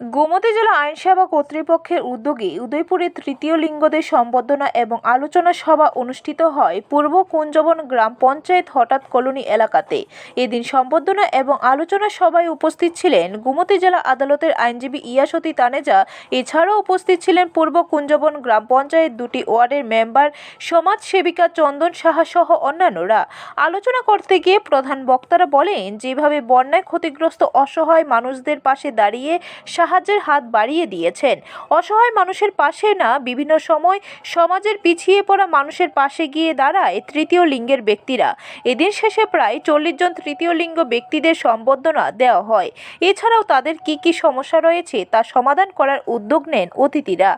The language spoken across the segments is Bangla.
গোমতী জেলা আইনসভা কর্তৃপক্ষের উদ্যোগে উদয়পুরে তৃতীয় লিঙ্গদের সম্বর্ধনা এবং আলোচনা সভা অনুষ্ঠিত হয় পূর্ব কুঞ্জবন গ্রাম পঞ্চায়েত হঠাৎ কলোনি এলাকাতে। এদিন সম্বর্ধনা এবং আলোচনা সভায় উপস্থিত ছিলেন গোমতী জেলা আদালতের আইনজীবী ইয়াসতী তানেজা। এছাড়াও উপস্থিত ছিলেন পূর্ব কুঞ্জবন গ্রাম পঞ্চায়েত দুটি ওয়ার্ডের মেম্বার সমাজ সেবিকা চন্দন সাহা সহ অন্যান্যরা। আলোচনা করতে গিয়ে প্রধান বক্তারা বলেন, যেভাবে বন্যায় ক্ষতিগ্রস্ত অসহায় মানুষদের পাশে দাঁড়িয়ে সাহায্যের হাত বাড়িয়ে দিয়েছেন। অসহায় মানুষের পাশে না, বিভিন্ন সময় সমাজের পিছিয়ে পড়া মানুষের পাশে গিয়ে দাঁড়ায় তৃতীয় লিঙ্গের ব্যক্তিরা। এদিন শেষে প্রায় চল্লিশ জন তৃতীয় লিঙ্গ ব্যক্তিদের সম্বর্ধনা দেওয়া হয়। এছাড়াও তাদের কি কি সমস্যা রয়েছে তা সমাধান করার উদ্যোগ নেন অতিথিরা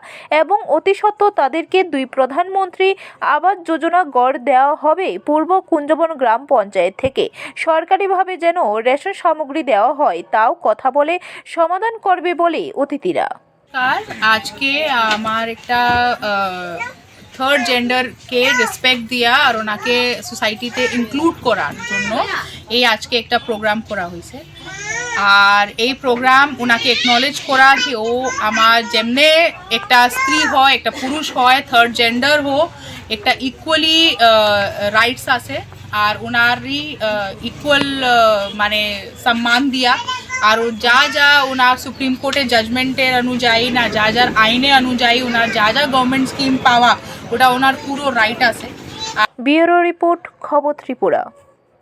এবং অতি সত্ত্বর তাদেরকে দুই প্রধানমন্ত্রী আবাস যোজনা গড় দেওয়া হবে পূর্ব কুঞ্জবন গ্রাম পঞ্চায়েত থেকে। সরকারিভাবে যেন রেশন সামগ্রী দেওয়া হয়, তাও কথা বলে সমাধান করবে বলে অতিথিরা। আজকে আমার একটা থার্ড জেন্ডারকে রেসপেক্ট দেওয়া আর ওনাকে সোসাইটিতে ইনক্লুড করার জন্য এই আজকে একটা প্রোগ্রাম করা হয়েছে। আর এই প্রোগ্রাম ওনাকে একনলেজ করা যে ও আমার যেমনে একটা স্ত্রী হয়, একটা পুরুষ হয় থার্ড জেন্ডার হোক, একটা ইকুয়ালি রাইটস আছে। আর ওনারই ইকুয়াল মানে সম্মান দিয়া আর যা যা ওনার সুপ্রিম কোর্টের জাজমেন্টের অনুযায়ী না, যা যার আইনে অনুযায়ী ওনার যা যা গভর্নমেন্ট স্কিম পাওয়া, ওটা ওনার পুরো রাইট আছে। ব্যুরো রিপোর্ট, খবর ত্রিপুরা।